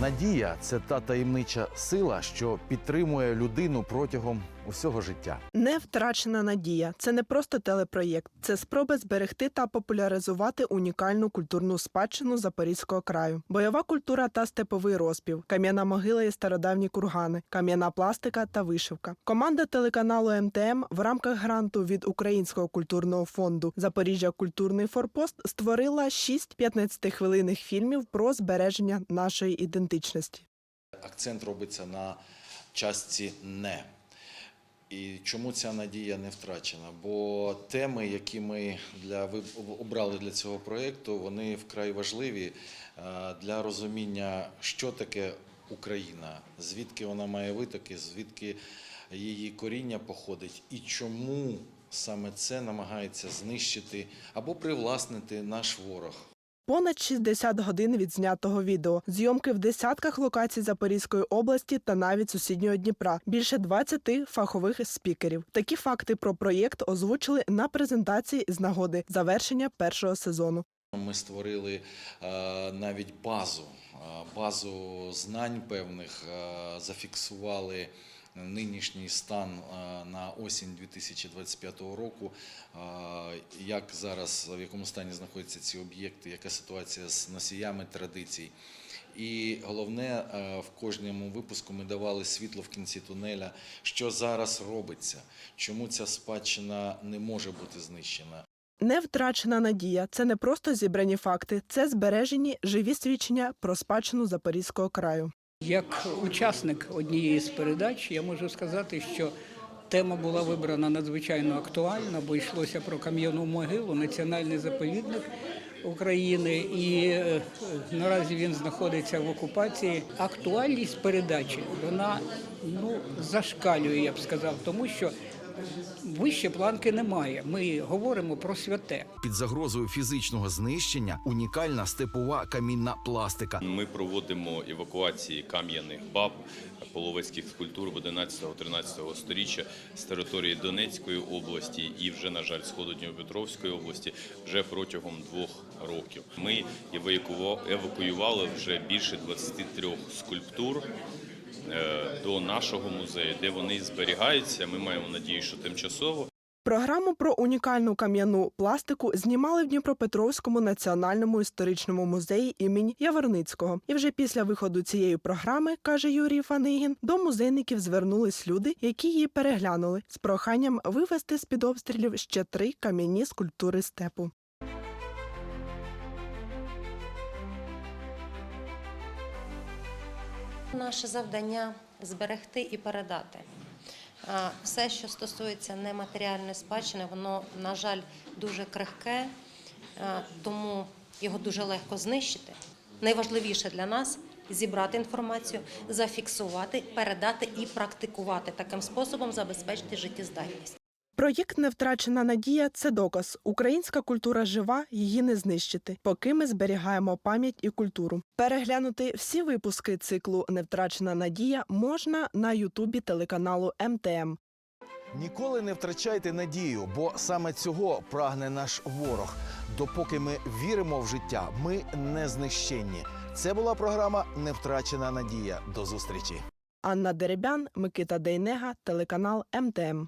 Надія це та таємнича сила, що підтримує людину протягом усього життя. Не втрачена надія. Це не просто телепроєкт, це спроба зберегти та популяризувати унікальну культурну спадщину Запорізького краю. Бойова культура та степовий розпів, кам'яна могила і стародавні кургани, кам'яна пластика та вишивка. Команда телеканалу МТМ в рамках гранту від Українського культурного фонду Запоріжжя Культурний форпост створила шість 15-хвилинних фільмів про збереження нашої ідентичності. акцент робиться на частці не. І чому ця надія не втрачена? Бо теми, які ми для обрали для цього проєкту, вони вкрай важливі е, для розуміння, що таке Україна, звідки вона має витоки, звідки її коріння походить, і чому саме це намагається знищити або привласнити наш ворог. Понад 60 годин від знятого відео, зйомки в десятках локацій Запорізької області та навіть сусіднього Дніпра, більше 20 фахових спікерів. Такі факти про проєкт озвучили на презентації з нагоди завершення першого сезону. Ми створили е, навіть базу, е, базу знань певних, е, зафіксували нинішній стан е, на осінь 2025 року, е, як зараз, в якому стані знаходяться ці об'єкти, яка ситуація з носіями традицій. І головне, е, в кожному випуску ми давали світло в кінці тунеля, що зараз робиться, чому ця спадщина не може бути знищена. Не втрачена надія це не просто зібрані факти, це збережені живі свідчення про спадщину Запорізького краю. Як учасник однієї з передач, я можу сказати, що тема була вибрана надзвичайно актуальна, бо йшлося про кам'яну могилу, національний заповідник України, і е, наразі він знаходиться в окупації. Актуальність передачі вона ну зашкалює, я б сказав, тому що вище планки немає. Ми говоримо про святе. Під загрозою фізичного знищення унікальна степова камінна пластика. Ми проводимо евакуації кам'яних баб, половецьких скульптур 11-13 сторіччя з території Донецької області і вже, на жаль, сходу Дніпропетровської області вже протягом двох років. Ми евакуювали вже більше 23 скульптур. Е, До нашого музею, де вони зберігаються. Ми маємо надію, що тимчасово. Програму про унікальну кам'яну пластику знімали в Дніпропетровському національному історичному музеї імені Яворницького. І вже після виходу цієї програми, каже Юрій Фанигін, до музейників звернулись люди, які її переглянули з проханням вивести з під обстрілів ще три кам'яні скульптури степу. Наше завдання зберегти і передати. Все, що стосується нематеріальної спадщини, воно, на жаль, дуже крихке, тому його дуже легко знищити. Найважливіше для нас зібрати інформацію, зафіксувати, передати і практикувати таким способом забезпечити життєздатність. Проєкт Невтрачена надія це доказ. Українська культура жива, її не знищити, поки ми зберігаємо пам'ять і культуру. Переглянути всі випуски циклу Невтрачена надія можна на Ютубі телеканалу МТМ. Ніколи не втрачайте надію, бо саме цього прагне наш ворог. Допоки ми віримо в життя, ми не знищенні. Це була програма Невтрачена надія. До зустрічі. Анна Деребян, Микита Дейнега, телеканал МТМ.